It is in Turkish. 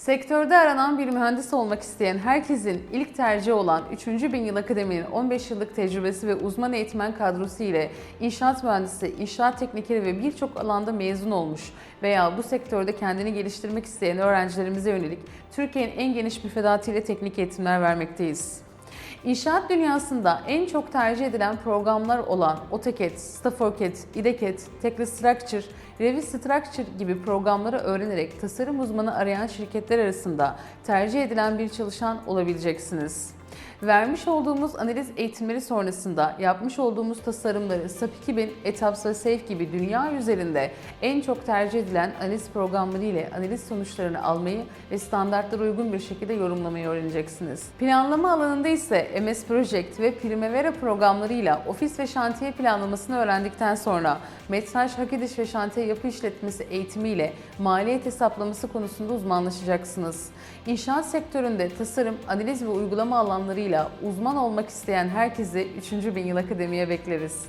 Sektörde aranan bir mühendis olmak isteyen herkesin ilk tercihi olan 3. Bin Yıl Akademi'nin 15 yıllık tecrübesi ve uzman eğitmen kadrosu ile inşaat mühendisi, inşaat teknikeri ve birçok alanda mezun olmuş veya bu sektörde kendini geliştirmek isteyen öğrencilerimize yönelik Türkiye'nin en geniş müfredatıyla teknik eğitimler vermekteyiz. İnşaat dünyasında en çok tercih edilen programlar olan AutoCAD, StaffOrCAD, IDECAD, Tekla Structure, Revit Structure gibi programları öğrenerek tasarım uzmanı arayan şirketler arasında tercih edilen bir çalışan olabileceksiniz. Vermiş olduğumuz analiz eğitimleri sonrasında yapmış olduğumuz tasarımları SAP 2000, ETAPS ve SAFE gibi dünya üzerinde en çok tercih edilen analiz programları ile analiz sonuçlarını almayı ve standartlara uygun bir şekilde yorumlamayı öğreneceksiniz. Planlama alanında ise MS Project ve Primavera programlarıyla ofis ve şantiye planlamasını öğrendikten sonra metraj hak ediş ve şantiye yapı işletmesi eğitimiyle maliyet hesaplaması konusunda uzmanlaşacaksınız. İnşaat sektöründe tasarım, analiz ve uygulama alanlarıyla uzman olmak isteyen herkesi 3. Bin Yıl Akademi'ye bekleriz.